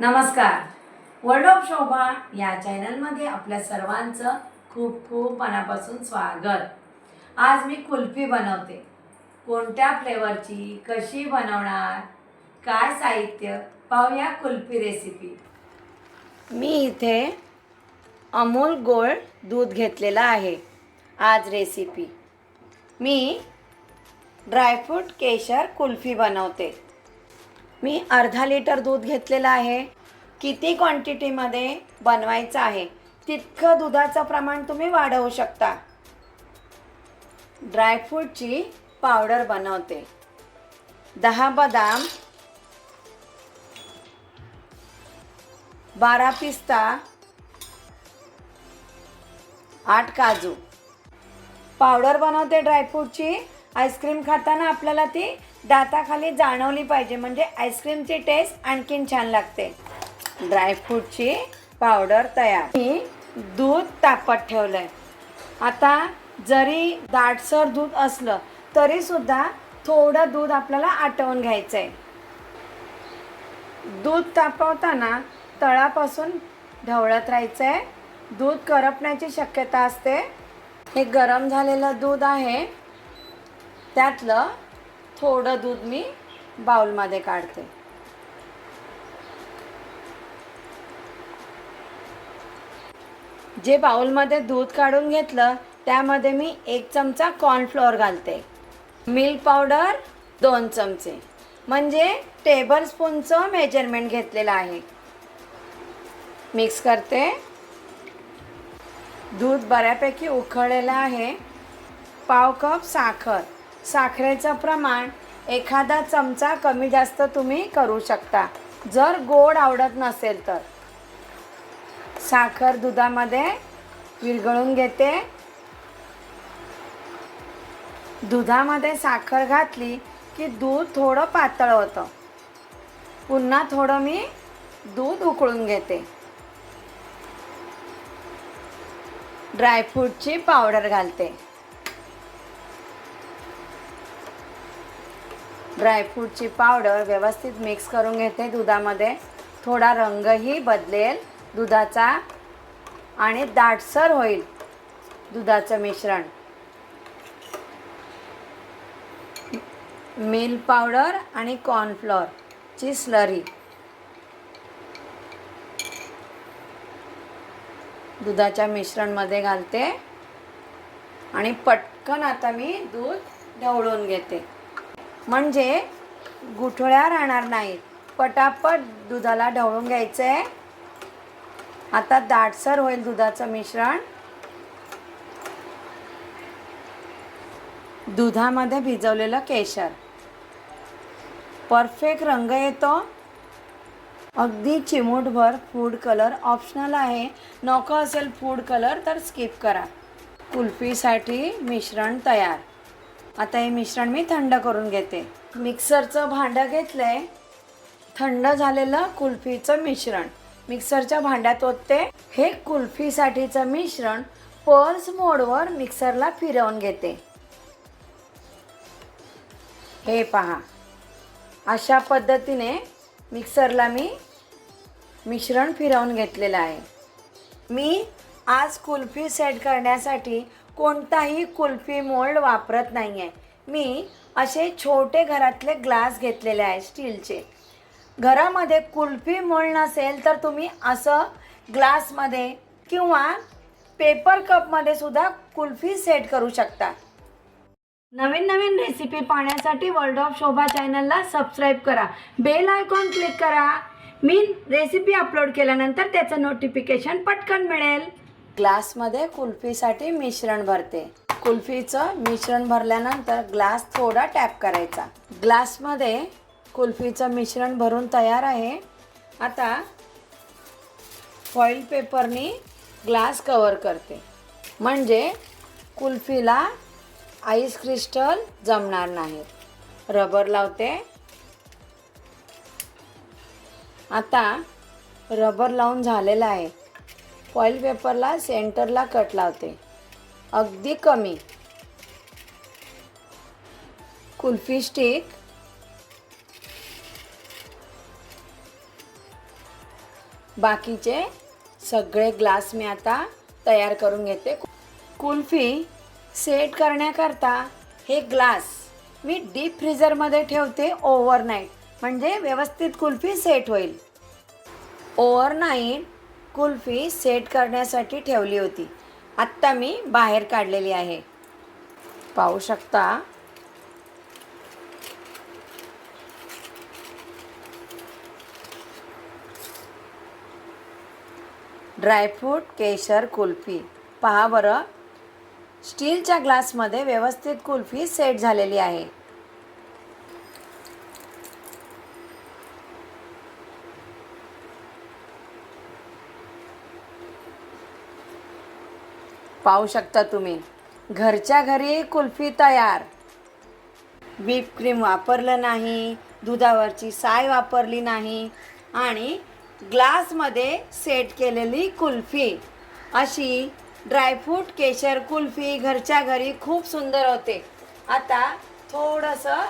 नमस्कार. World of शोभा या चॅनलमध्ये आपल्या सर्वांचं खूप खूप मनापासून स्वागत. आज मी कुल्फी बनवते. कोणत्या फ्लेवरची कशी बनवणार काय साहित्य पाहूया कुल्फी रेसिपी मी इथे अमूल गोळ दूध घेतलेलं आहे. आज रेसिपी मी ड्रायफ्रूट केशर कुल्फी बनवते. मी अर्धा लिटर दूध घेतलेलं आहे. किती क्वांटिटीमध्ये बनवायचं आहे? तितकं दुधाचं प्रमाण तुम्ही वाढवू शकता. ड्रायफ्रूटची पावडर बनवते. दहा बदाम बारा पिस्ता आठ काजू. पावडर बनवते ड्रायफ्रूटची आईस्क्रीम खाताना आपल्याला ती दाताखाली जाणवली पाहिजे. म्हणजे आईस्क्रीमची टेस्ट आणखीन छान लागते. ड्रायफ्रूटची पावडर तयार. मी दूध तापत ठेवलं आहे आता जरी दाटसर दूध असलं तरीसुद्धा थोडं दूध आपल्याला आटवून घ्यायचं आहे दूध तापवताना तळापासून ढवळत राहायचं आहे दूध करपण्याची शक्यता असते. हे गरम झालेलं दूध आहे. त्यातलं थोडं दूध मी बाउलमध्ये काढते. जे बाउलमध्ये दूध काढून घेतलं त्यामध्ये मी एक चमचा कॉर्नफ्लोअर घालते. मिल्क पावडर दोन चमचे. म्हणजे टेबल स्पूनचं मेजरमेंट घेतलेलं आहे. मिक्स करते. दूध बऱ्यापैकी उकळलेलं आहे. पाव कप साखर. साखरेचं प्रमाण एखादा चमचा कमी जास्त तुम्ही करू शकता. जर गोड आवडत नसेल तर. साखर दुधामध्ये विरघळून घेते. दुधामध्ये साखर घातली की दूध थोडं पातळ होतं. पुन्हा थोडं मी दूध उकळून घेते. ड्रायफ्रूटची पावडर घालते. ड्रायफ्रूटची पावडर व्यवस्थित मिक्स करून घेते दुधामध्ये. थोडा रंगही बदलेल दुधाचा आणि दाटसर होईल दुधाचं मिश्रण. मिल्क पावडर आणि कॉर्नफ्लॉरची स्लरी. दुधाच्या मिश्रणमध्ये घालते आणि पटकन आता मी दूध ढवळून घेते. म्हणजे गुठळ्या राहणार नाहीत. पटापट दुधाला ढवळून घ्यायचं आहे आता दाटसर होईल दुधाचं मिश्रण. दुधामध्ये भिजवलेलं केशर. परफेक्ट रंग येतो. अगदी चिमूटभर फूड कलर ऑप्शनल आहे. नको असेल फूड कलर तर स्किप करा. कुल्फीसाठी मिश्रण तयार. आता हे मिश्रण मी थंड करून घेते. मिक्सरचं भांडं घेतलं आहे थंड झालेलं कुल्फीचं मिश्रण. मिक्सरच्या भांड्यात ओतते. हे कुल्फीसाठीचं मिश्रण पर्स मोडवर मिक्सरला फिरवून घेते. हे पहा. अशा पद्धतीने मिक्सरला मी मिश्रण फिरवून घेतलेलं आहे. मी आज कुल्फी सेट करण्यासाठी कोणताही कुल्फी मोल्ड वापरत नाही आहे मी असे छोटे घरातले ग्लास घेतलेले आहे स्टीलचे. घरामध्ये कुल्फी मोल्ड नसेल तर तुम्ही असं ग्लासमध्ये किंवा पेपर कपमध्ये सुद्धा कुल्फी सेट करू शकता. नवीन नवीन रेसिपी पाहण्यासाठी वर्ल्ड ऑफ शोभा चॅनलला सबस्क्राईब करा. बेल आयकॉन क्लिक करा. मी रेसिपी अपलोड केल्यानंतर त्याचं नोटिफिकेशन पटकन मिळेल. ग्लासमध्ये कुल्फीसाठी मिश्रण भरते. कुल्फीचं मिश्रण भरल्यानंतर ग्लास थोडा टॅप करायचा. ग्लासमध्ये कुल्फीचं मिश्रण भरून तयार आहे. आता फॉईल पेपरनी ग्लास कवर करते. म्हणजे कुल्फीला आईस क्रिस्टल जमणार नाहीत रबर लावते. आता रबर लावून झालेलं आहे. फॉईल पेपरला सेंटरला कट लावते. अगदी कमी. कुल्फी स्टिक. बाकीचे सगळे ग्लास मी आता तयार करून घेते. कुल्फी सेट करण्याकरता हे ग्लास मी डीप फ्रीजरमध्ये ठेवते ओव्हरनाईट. म्हणजे व्यवस्थित कुल्फी सेट होईल. ओव्हरनाईट कुल्फी सेट करण्यासाठी ठेवली होती. आत्ता मी बाहेर काढलेली आहे. पाहू शकता? ड्रायफ्रूट केशर कुल्फी. पहा बरं. स्टीलच्या ग्लासमध्ये व्यवस्थित कुल्फी सेट झालेली आहे. पाहू शकता तुम्ही. घरच्या घरी कुल्फी तयार. व्हीप क्रीम वापरलं नाही दुधावरची साय वापरली नाही आणि ग्लासमध्ये सेट केलेली कुल्फी. अशी ड्रायफ्रूट केशर कुल्फी घरच्या घरी खूप सुंदर होते. आता थोडंसं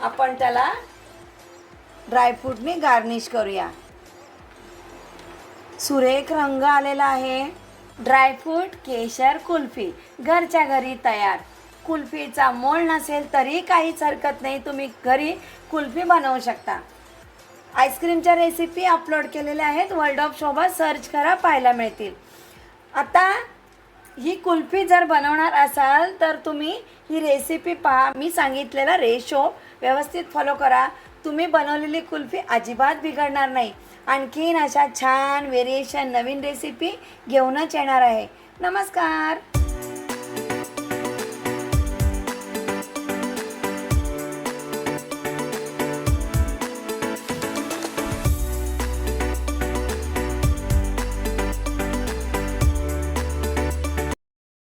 आपण त्याला ड्रायफ्रूटने गार्निश करूया. सुरेख रंग आलेला आहे. ड्रायफ्रूट केशर कुल्फी. घरच्या घरी तयार. कुल्फीचा मोल नसेल तरी काहीच हरकत नाही तुम्ही घरी कुल्फी बनवू शकता. आईस्क्रीमच्या रेसिपी अपलोड केलेल्या आहेत वर्ल्ड ऑफ शोभा सर्च करा पाहायला मिळतील. आता ही कुल्फी जर बनवणार असाल तर तुम्ही ही रेसिपी पहा. मी सांगितलेला रेशो व्यवस्थित फॉलो करा. तुम्ही बनवलेली कुल्फी अजिबात बिघडणार नाही. आणखीन अशा छान व्हेरिएशन नवीन रेसिपी घेऊनच येणार आहे. नमस्कार!